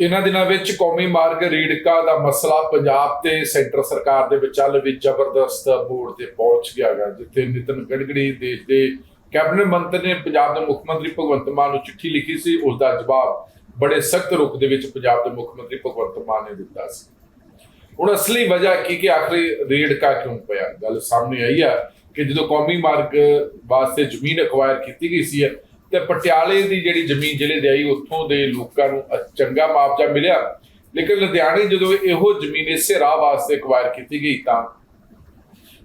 ਇਹਨਾਂ ਦਿਨਾਂ ਵਿੱਚ ਕੌਮੀ ਮਾਰਗ ਰੀੜਕਾ ਦਾ ਮਸਲਾ ਪੰਜਾਬ ਤੇ ਸੈਂਟਰ ਸਰਕਾਰ ਦੇ ਵਿਚਾਲ ਵੀ ਜ਼ਬਰਦਸਤ ਬੋਰਡ ਤੇ ਪਹੁੰਚ ਗਿਆ ਗਾ, ਜਿੱਥੇ ਨਿਤਨ ਗਡਕਰੀ ਦੇਸ਼ ਦੇ ਕੈਬਨਿਟ ਮੰਤਰੀ ਨੇ ਪੰਜਾਬ ਦੇ ਮੁੱਖ ਮੰਤਰੀ ਭਗਵੰਤ ਮਾਨ ਨੂੰ ਚਿੱਠੀ ਲਿਖੀ ਸੀ, ਉਸ ਦਾ ਜਵਾਬ ਬੜੇ ਸਖਤ ਰੂਪ ਦੇ ਵਿੱਚ ਪੰਜਾਬ ਦੇ ਮੁੱਖ ਮੰਤਰੀ ਭਗਵੰਤ ਮਾਨ ਨੇ ਦਿੱਤਾ ਸੀ। ਹੁਣ ਅਸਲੀ ਵਜ੍ਹਾ ਕੀ ਕਿ ਆਖਰੀ ਰੇੜਕਾ ਕਿਉਂ ਪਿਆ? ਗੱਲ ਸਾਹਮਣੇ ਆਈ ਆ ਕਿ ਜਦੋਂ ਕੌਮੀ ਮਾਰਗ ਵਾਸਤੇ ਜ਼ਮੀਨ ਅਕਵਾਇਰ ਕੀਤੀ ਗਈ ਸੀ ਤੇ ਪਟਿਆਲੇ ਦੀ ਜਿਹੜੀ ਜ਼ਮੀਨ ਜ਼ਿਲ੍ਹੇ ਦੇ ਆਈ, ਉੱਥੋਂ ਦੇ ਲੋਕਾਂ ਨੂੰ ਚੰਗਾ ਮੁਆਵਜ਼ਾ ਮਿਲਿਆ। ਲੇਕਿਨ ਲੁਧਿਆਣੇ ਜਦੋਂ ਇਹੋ ਜ਼ਮੀਨ ਇਸੇ ਰਾਹ ਵਾਸਤੇ ਅਕਵਾਇਰ ਕੀਤੀ ਗਈ ਤਾਂ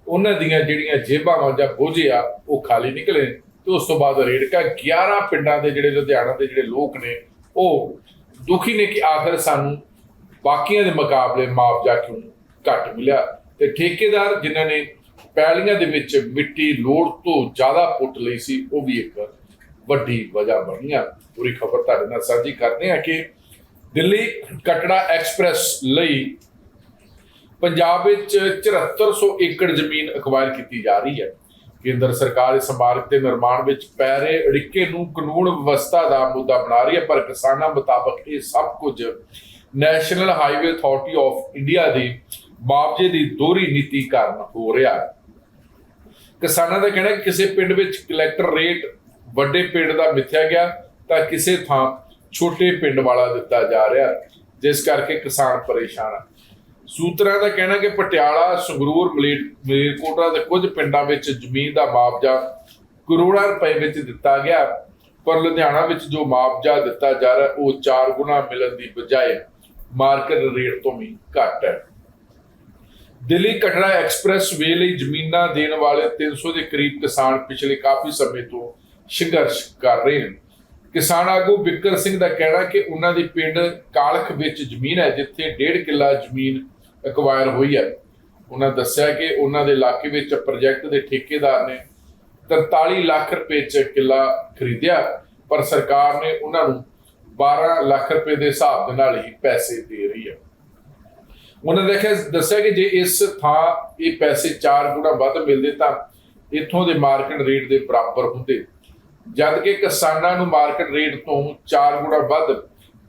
ਉਹਨਾਂ ਦੀਆਂ ਜਿਹੜੀਆਂ ਜੇਬਾਂ ਵਾਂ ਬੋਝੇ ਆ, ਉਹ ਖਾਲੀ ਨਿਕਲੇ। ਤੇ ਉਸ ਤੋਂ ਬਾਅਦ ਰੇੜਕਾ 11 ਪਿੰਡਾਂ ਦੇ ਜਿਹੜੇ ਲੁਧਿਆਣਾ ਦੇ ਜਿਹੜੇ ਲੋਕ ਨੇ, ਉਹ ਦੁਖੀ ਨੇ ਕਿ ਆਖਰ ਸਾਨੂੰ ਬਾਕੀਆਂ ਦੇ ਮੁਕਾਬਲੇ ਮੁਆਵਜ਼ਾ ਕਿਉਂ ਘੱਟ ਮਿਲਿਆ? ਤੇ ਠੇਕੇਦਾਰ ਜਿਨ੍ਹਾਂ ਨੇ ਪੈਲੀਆਂ ਦੇ ਵਿੱਚ ਮਿੱਟੀ ਲੋੜ ਤੋਂ ਜ਼ਿਆਦਾ ਪੁੱਟ ਲਈ ਸੀ, ਉਹ ਵੀ ਇੱਕ ਵੱਡੀ ਵਜ੍ਹਾ ਬਣੀ ਆ। ਪੂਰੀ ਖਬਰ ਤੁਹਾਡੇ ਨਾਲ ਸਾਂਝੀ ਕਰਦੇ ਹਾਂ ਕਿ ਦਿੱਲੀ ਕਟੜਾ ਐਕਸਪ੍ਰੈਸ ਲਈ ਪੰਜਾਬ ਵਿੱਚ 7400 ਏਕੜ ਜ਼ਮੀਨ ਅਕਵਾਇਰ ਕੀਤੀ ਜਾ ਰਹੀ ਹੈ। ਕੇਂਦਰ ਸਰਕਾਰ ਇਸ ਮਾਰਗ ਦੇ ਨਿਰਮਾਣ ਵਿੱਚ ਪੈ ਰਹੇ ਅੜਿੱਕੇ ਨੂੰ ਕਾਨੂੰਨ ਵਿਵਸਥਾ ਦਾ ਮੁੱਦਾ ਬਣਾ ਰਹੀ ਹੈ, ਪਰ ਕਿਸਾਨਾਂ ਮੁਤਾਬਕ ਇਹ ਸਭ ਕੁਝ national highway authority of India ਦੀ ਮੁਆਵਜ਼ੇ ਦੀ ਦੋਹਰੀ ਨੀਤੀ ਕਾਰਨ ਹੋ ਰਿਹਾ ਹੈ। ਕਿਸਾਨਾਂ ਦਾ ਕਹਿਣਾ ਹੈ ਕਿ ਕਿਸੇ ਪਿੰਡ ਵਿੱਚ ਕਲੈਕਟਰ ਰੇਟ ਵੱਡੇ ਪਿੰਡ ਦਾ ਮਿੱਥਿਆ ਗਿਆ ਤਾਂ ਕਿਸੇ ਥਾਂ ਛੋਟੇ ਪਿੰਡ ਵਾਲਾ ਦਿੱਤਾ ਜਾ ਰਿਹਾ, ਜਿਸ ਕਰਕੇ ਕਿਸਾਨ ਪਰੇਸ਼ਾਨ ਹਨ ਸੂਤਰਾਂ ਦਾ ਕਹਿਣਾ ਕਿ ਪਟਿਆਲਾ, ਸੰਗਰੂਰ, ਮਲੇਰ- ਦੇ ਕੁਝ ਪਿੰਡਾਂ ਵਿੱਚ ਜ਼ਮੀਨ ਦਾ ਮੁਆਵਜ਼ਾ ਕਰੋੜਾਂ ਰੁਪਏ ਵਿੱਚ ਦਿੱਤਾ ਗਿਆ, ਪਰ ਲੁਧਿਆਣਾ ਵਿੱਚ ਜੋ ਮੁਆਵਜ਼ਾ ਦਿੱਤਾ ਜਾ ਰਿਹਾ, ਉਹ 4 ਗੁਣਾ ਮਿਲਣ ਦੀ ਬਜਾਏ ਮਾਰਕੀਟ ਰੇਟ ਤੋਂ ਵੀ ਘੱਟ ਹੈ। ਦਿੱਲੀ ਕਟੜਾ ਐਕਸਪ੍ਰੈਸ ਵੇ ਲਈ ਜ਼ਮੀਨਾਂ ਦੇਣ ਵਾਲੇ 300 ਦੇ ਕਰੀਬ ਕਿਸਾਨ ਪਿਛਲੇ ਕਾਫੀ ਸਮੇਂ ਤੋਂ ਸੰਘਰਸ਼ ਕਰ ਰਹੇ ਨੇ ਕਿਸਾਨ ਆਗੂ ਬਿੱਕਰ ਸਿੰਘ ਦਾ ਕਹਿਣਾ ਕਿ ਉਹਨਾਂ ਦੀ ਪਿੰਡ ਕਾਲਖ ਵਿੱਚ ਜ਼ਮੀਨ ਹੈ, ਜਿੱਥੇ 1.5 ਕਿੱਲਾ ਜ਼ਮੀਨ ਅਕਵਾਇਰ ਹੋਈ ਹੈ। ਉਹਨਾਂ ਦੱਸਿਆ ਕਿ ਉਹਨਾਂ ਦੇ ਇਲਾਕੇ ਵਿੱਚ ਪ੍ਰੋਜੈਕਟ ਦੇ ਠੇਕੇਦਾਰ ਨੇ 43 ਲੱਖ ਰੁਪਏ ਚ ਕਿੱਲਾ ਖਰੀਦਿਆ, ਪਰ ਸਰਕਾਰ ਨੇ ਉਹਨਾਂ ਨੂੰ 12 ਲੱਖ ਰੁਪਏ ਦੇ ਹਿਸਾਬ ਦੇ ਨਾਲ ਹੀ ਪੈਸੇ ਦੇ ਰਹੀ ਹੈ। ਉਹਨਾਂ ਦੇਖਿਆ ਦੱਸਿਆ ਕਿ ਜੇ ਇਸ ਥਾਂ ਇਹ ਪੈਸੇ 4 ਗੁਣਾ ਵੱਧ ਮਿਲਦੇ ਤਾਂ ਇੱਥੋਂ ਦੇ ਮਾਰਕੀਟ ਰੇਟ ਦੇ ਬਰਾਬਰ ਹੁੰਦੇ। ਜਦ ਕਿ ਕਿਸਾਨਾਂ ਨੂੰ ਮਾਰਕੀਟ ਰੇਟ ਤੋਂ 4 ਗੁਣਾ ਵੱਧ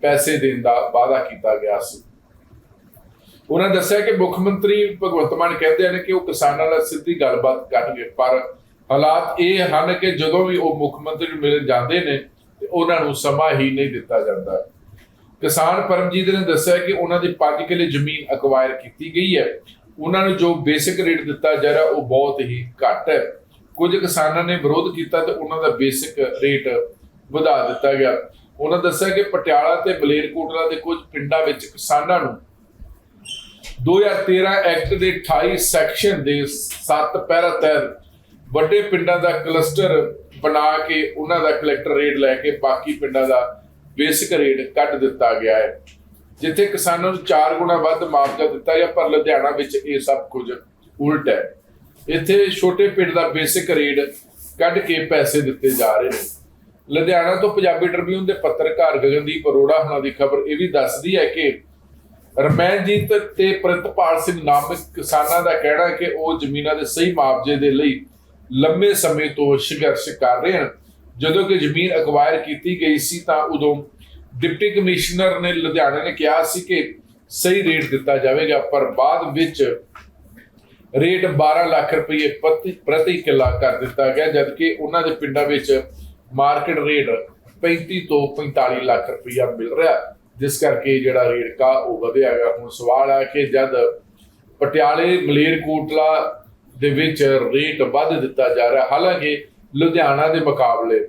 ਪੈਸੇ ਦੇਣ ਦਾ ਵਾਅਦਾ ਕੀਤਾ ਗਿਆ ਸੀ। ਉਹਨਾਂ ਦੱਸਿਆ ਕਿ ਮੁੱਖ ਮੰਤਰੀ ਭਗਵੰਤ ਮਾਨ ਕਹਿੰਦੇ ਹਨ ਕਿ ਉਹ ਕਿਸਾਨਾਂ ਨਾਲ ਸਿੱਧੀ ਗੱਲਬਾਤ ਕਰਨਗੇ, ਪਰ ਹਾਲਾਤ ਇਹ ਹਨ ਕਿ ਜਦੋਂ ਵੀ ਉਹ ਮੁੱਖ ਮੰਤਰੀ ਨੂੰ ਮਿਲਣ ਜਾਂਦੇ ਨੇ, ਤੇ ਉਹਨਾਂ ਨੂੰ ਸਮਾਂ ਹੀ ਨਹੀਂ ਦਿੱਤਾ ਜਾਂਦਾ। ਕਿਸਾਨ ਪਰਮਜੀਤ ਨੇ ਦੱਸਿਆ ਕਿ ਉਹਨਾਂ ਦੀ 5 ਕਿੱਲੇ ਜ਼ਮੀਨ ਅਕਵਾਇਰ ਕੀਤੀ ਗਈ ਹੈ। ਉਹਨਾਂ ਨੂੰ ਜੋ ਬੇਸਿਕ ਰੇਟ ਦਿੱਤਾ ਜਾ ਰਿਹਾ, ਉਹ ਬਹੁਤ ਹੀ ਘੱਟ ਹੈ। ਕੁਝ ਕਿਸਾਨਾਂ ਨੇ ਵਿਰੋਧ ਕੀਤਾ ਤੇ ਉਹਨਾਂ ਦਾ ਬੇਸਿਕ ਰੇਟ ਵਧਾ ਦਿੱਤਾ ਗਿਆ। ਉਹਨਾਂ ਦੱਸਿਆ ਕਿ ਪਟਿਆਲਾ ਤੇ ਬਲੇਰਕੋਟਲਾ ਦੇ ਕੁਝ ਪਿੰਡਾਂ ਵਿੱਚ ਕਿਸਾਨਾਂ ਨੂੰ 2013 ਐਕਟ ਦੇ 28 ਸੈਕਸ਼ਨ ਦੇ 7 ਪੈਰਾ ਤਹਿਤ ਵੱਡੇ ਪਿੰਡਾਂ ਦਾ ਕਲਸਟਰ ਬਣਾ ਕੇ ਉਹਨਾਂ ਦਾ ਕਲੈਕਟਰ ਰੇਟ ਲੈ ਕੇ ਬਾਕੀ ਪਿੰਡਾਂ ਦਾ ਬੇਸਿਕ ਰੇਟ ਕੱਢ ਦਿੱਤਾ ਗਿਆ ਹੈ, ਜਿੱਥੇ ਕਿਸਾਨਾਂ ਨੂੰ 4 ਗੁਣਾ ਵੱਧ ਮੁਆਵਜ਼ਾ ਦਿੱਤਾ ਗਿਆ, ਪਰ ਲੁਧਿਆਣਾ ਵਿੱਚ ਇਹ ਸਭ ਕੁਝ ਉਲਟ ਹੈ। ਇੱਥੇ ਛੋਟੇ ਪਿੰਡ ਦਾ ਬੇਸਿਕ ਰੇਟ ਕੱਢ ਕੇ ਪੈਸੇ ਦਿੱਤੇ ਜਾ ਰਹੇ ਨੇ। ਲੁਧਿਆਣਾ ਤੋਂ ਪੰਜਾਬੀ ਟ੍ਰਿਬਿਊਨ ਦੇ ਪੱਤਰਕਾਰ ਗਗਨਦੀਪ ਅਰੋੜਾ ਹੁਣਾਂ ਦੀ ਖਬਰ ਇਹ ਵੀ ਦੱਸਦੀ ਹੈ ਕਿ ਰਮੈਨਜੀਤ ਤੇ ਪ੍ਰਿਤਪਾਲ ਸਿੰਘ ਨਾਮਕ ਕਿਸਾਨਾਂ ਦਾ ਕਹਿਣਾ ਕਿ ਉਹ ਜ਼ਮੀਨਾਂ ਦੇ ਸਹੀ ਮੁਆਵਜ਼ੇ ਦੇ ਲਈ ਲੰਮੇ ਸਮੇਂ ਤੋਂ ਸੰਘਰਸ਼ ਕਰ ਰਹੇ ਹਨ। ਜਦੋਂ ਕਿ ਜ਼ਮੀਨ ਅਕਵਾਇਰ ਕੀਤੀ ਗਈ ਸੀ ਤਾਂ ਉਦੋਂ ਡਿਪਟੀ ਕਮਿਸ਼ਨਰ ਨੇ ਲੁਧਿਆਣਾ ਨੇ ਕਿਹਾ ਸੀ ਕਿ ਸਹੀ ਰੇਟ ਦਿੱਤਾ ਜਾਵੇਗਾ, ਪਰ ਬਾਅਦ ਵਿੱਚ ਰੇਟ 12 ਲੱਖ ਰੁਪਏ ਪ੍ਰਤੀ ਪ੍ਰਤੀ ਕਿੱਲਾ ਕਰ ਦਿੱਤਾ ਗਿਆ, ਜਦਕਿ ਉਹਨਾਂ ਦੇ ਪਿੰਡਾਂ ਵਿੱਚ ਮਾਰਕੀਟ ਰੇਟ 35 ਤੋਂ 45 ਲੱਖ ਰੁਪਇਆ ਮਿਲ ਰਿਹਾ। ਜਿਸ ਕਰਕੇ ਜਿਹੜਾ ਰੇਟ ਕਾ ਉਹ ਵਧਿਆ ਗਿਆ। ਹੁਣ ਸਵਾਲ ਹੈ ਕਿ ਜਦ ਪਟਿਆਲੇ ਮਲੇਰਕੋਟਲਾ ਦੇ ਵਿੱਚ ਰੇਟ ਵੱਧ ਦਿੱਤਾ ਜਾ ਰਿਹਾ, ਹਾਲਾਂਕਿ ਲੁਧਿਆਣਾ ਦੇ ਮੁਕਾਬਲੇ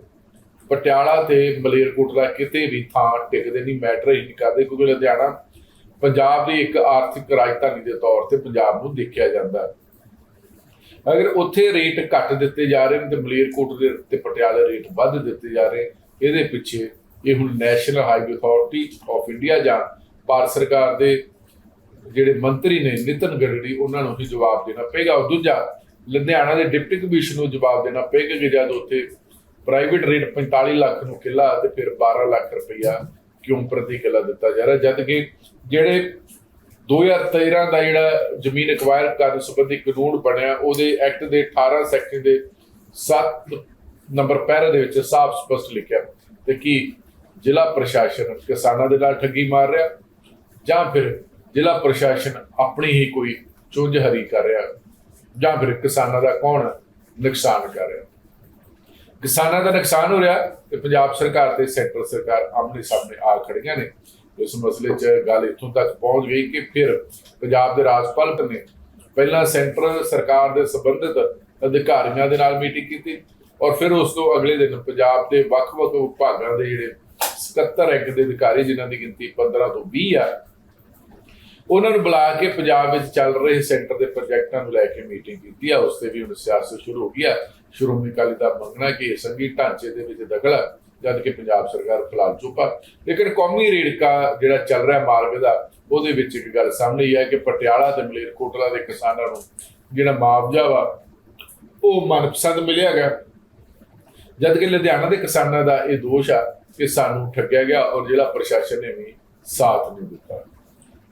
ਪਟਿਆਲਾ ਤੇ ਮਲੇਰਕੋਟਲਾ ਕਿਤੇ ਵੀ ਥਾਂ ਟਿਕਦੇ ਨਹੀਂ, ਮੈਟਰ ਹੀ ਨਹੀਂ ਕਰਦੇ, ਕਿਉਂਕਿ ਲੁਧਿਆਣਾ ਪੰਜਾਬ ਦੀ ਇੱਕ ਆਰਥਿਕ ਰਾਜਧਾਨੀ ਦੇ ਤੌਰ ਤੇ ਪੰਜਾਬ ਨੂੰ ਦੇਖਿਆ ਜਾਂਦਾ ਅਗਰ ਉੱਥੇ ਰੇਟ ਘੱਟ ਦਿੱਤੇ ਜਾ ਰਹੇ ਨੇ ਤੇ ਮਲੇਰਕੋਟਲੇ ਤੇ ਪਟਿਆਲੇ ਰੇਟ ਵੱਧ ਦਿੱਤੇ ਜਾ ਰਹੇ, ਇਹਦੇ ਪਿੱਛੇ ਇਹ ਹੁਣ national highway authority of India ਜਾਂ ਭਾਰਤ ਸਰਕਾਰ ਦੇ ਜਿਹੜੇ ਮੰਤਰੀ ਨੇ ਨਿਤਨ ਗਡਕਰੀ, ਉਹਨਾਂ ਨੂੰ ਹੀ ਜਵਾਬ ਦੇਣਾ ਪਏਗਾ। ਔਰ ਦੂਜਾ, ਲੁਧਿਆਣਾ ਦੇ ਡਿਪਟੀ ਕਮਿਸ਼ਨ ਨੂੰ ਜਵਾਬ ਦੇਣਾ ਪਏਗਾ ਕਿ ਜਦ ਉੱਥੇ ਪ੍ਰਾਈਵੇਟ ਰੇਟ 45 ਲੱਖ ਨੂੰ ਕਿੱਲਾ ਤੇ ਫਿਰ 12 ਲੱਖ ਰੁਪਈਆ ਕਿਉਂ ਪ੍ਰਤੀ ਦਿੱਤਾ ਜਾ ਰਿਹਾ, ਜਦ ਕਿ ਜਿਹੜੇ 2013 ਦਾ ਜਿਹੜਾ ਜ਼ਮੀਨ ਐਕਵਾਇਰ ਕਰਨ ਸੰਬੰਧੀ ਕਾਨੂੰਨ ਬਣਿਆ, ਉਹਦੇ ਐਕਟ ਦੇ 18 ਸੈਕਸ਼ਨ ਦੇ 7 ਨੰਬਰ ਪੈਰਾ ਦੇ ਵਿੱਚ ਸਾਫ਼ ਸਪਸ਼ਟ ਲਿਖਿਆ ਤੇ ਕਿ ਜ਼ਿਲ੍ਹਾ ਪ੍ਰਸ਼ਾਸਨ ਕਿਸਾਨਾਂ ਦੇ ਨਾਲ ਠੱਗੀ ਮਾਰ ਰਿਹਾ ਜਾਂ ਫਿਰ ਜ਼ਿਲ੍ਹਾ ਪ੍ਰਸ਼ਾਸਨ ਆਪਣੀ ਹੀ ਕੋਈ ਚੁੰਝ ਹਰੀ ਕਰ ਰਿਹਾ ਜਾਂ ਫਿਰ ਕਿਸਾਨਾਂ ਦਾ ਕੌਣ ਨੁਕਸਾਨ ਕਰ ਰਿਹਾ। ਕਿਸਾਨਾਂ ਦਾ ਨੁਕਸਾਨ ਹੋ ਰਿਹਾ ਤੇ ਪੰਜਾਬ ਸਰਕਾਰ ਤੇ ਸੈਂਟਰ ਸਰਕਾਰ ਆਮਣੇ ਸਾਹਮਣੇ ਆ ਖੜੀਆਂ ਨੇ। ਇਸ ਮਸਲੇ 'ਚ ਗੱਲ ਇੱਥੋਂ ਤੱਕ ਪਹੁੰਚ ਗਈ ਕਿ ਫਿਰ ਪੰਜਾਬ ਦੇ ਰਾਜਪਾਲ ਨੇ ਪਹਿਲਾਂ ਸੈਂਟਰ ਸਰਕਾਰ ਦੇ ਸੰਬੰਧਿਤ ਅਧਿਕਾਰੀਆਂ ਦੇ ਨਾਲ ਮੀਟਿੰਗ ਕੀਤੀ ਔਰ ਫਿਰ ਉਸ ਤੋਂ ਅਗਲੇ ਦਿਨ ਪੰਜਾਬ ਦੇ ਵੱਖ-ਵੱਖ ਵਿਭਾਗਾਂ ਦੇ ਜਿਹੜੇ 77 ਰੈਂਕ ਦੇ ਅਧਿਕਾਰੀ ਜਿਨ੍ਹਾਂ ਦੀ ਗਿਣਤੀ 15 ਤੋਂ 20 ਆ ਉਹਨਾਂ ਨੂੰ ਬੁਲਾ ਕੇ ਪੰਜਾਬ ਵਿੱਚ ਚੱਲ ਰਹੇ ਸੈਂਟਰ ਦੇ ਪ੍ਰੋਜੈਕਟਾਂ ਨੂੰ ਲੈ ਕੇ ਮੀਟਿੰਗ ਕੀਤੀ ਆ, ਉਸ ਤੇ ਵੀ ਹੁਣ ਸਿਆਸਤ ਸ਼ੁਰੂ ਹੋ ਗਈ ਆ। ਸ਼੍ਰੋਮਣੀ ਅਕਾਲੀ ਦਾ ਮੰਗਣਾ ਕਿ ਇਹ ਸੰਘੀ ਢਾਂਚੇ ਦੇ ਵਿੱਚ ਦਖਲ ਹੈ ਜਦ ਕਿ ਪੰਜਾਬ ਸਰਕਾਰ ਫਿਲਹਾਲ ਚੁੱਪ ਆ। ਲੇਕਿਨ ਕੌਮੀ ਰੇੜਕਾ ਜਿਹੜਾ ਚੱਲ ਰਿਹਾ ਮਾਰਗ ਦਾ, ਉਹਦੇ ਵਿੱਚ ਇੱਕ ਗੱਲ ਸਾਹਮਣੇ ਆਈ ਹੈ ਕਿ ਪਟਿਆਲਾ ਤੇ ਮਲੇਰਕੋਟਲਾ ਦੇ ਕਿਸਾਨਾਂ ਨੂੰ ਜਿਹੜਾ ਮੁਆਵਜ਼ਾ ਵਾ, ਉਹ ਮਨਪਸੰਦ ਮਿਲਿਆ ਗਿਆ। ਜਦ ਕਿ ਲੁਧਿਆਣਾ ਦੇ ਕਿਸਾਨਾਂ ਦਾ ਇਹ ਦੋਸ਼ ਆ ਕਿ ਸਾਨੂੰ ਠੱਗਿਆ ਗਿਆ ਔਰ ਜ਼ਿਲ੍ਹਾ ਪ੍ਰਸ਼ਾਸਨ ਨੇ ਵੀ ਸਾਥ ਨਹੀਂ ਦਿੱਤਾ।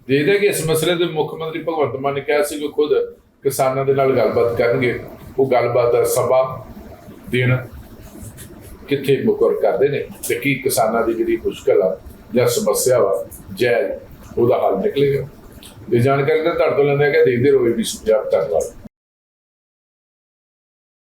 ਦੇਖਦੇ ਕਿ ਇਸ ਮਸਲੇ ਦੇ ਮੁੱਖ ਮੰਤਰੀ ਭਗਵੰਤ ਮਾਨ ਨੇ ਕਿਹਾ ਸੀ ਕਿ ਖੁਦ ਕਿਸਾਨਾਂ ਦੇ ਨਾਲ ਗੱਲਬਾਤ ਕਰਨਗੇ। ਉਹ ਗੱਲਬਾਤ ਦਾ ਸਭਾ ਦਿਨ ਕਿੱਥੇ ਮੁਕਰ ਕਰਦੇ ਨੇ ਤੇ ਕੀ ਕਿਸਾਨਾਂ ਦੀ ਜਿਹੜੀ ਮੁਸ਼ਕਲ ਆ ਜਾਂ ਸਮੱਸਿਆ ਵਾ ਜੈ ਉਹਦਾ ਹੱਲ ਨਿਕਲੇਗਾ। ਇਹ ਜਾਣਕਾਰੀ ਦਾ ਤੁਹਾਡੇ ਤੋਂ ਲੈਂਦਾ ਕਿ ਦੇਖਦੇ ਰਹੋ ਵੀ ਪੰਜਾਬ ਧੰਨਵਾਦ।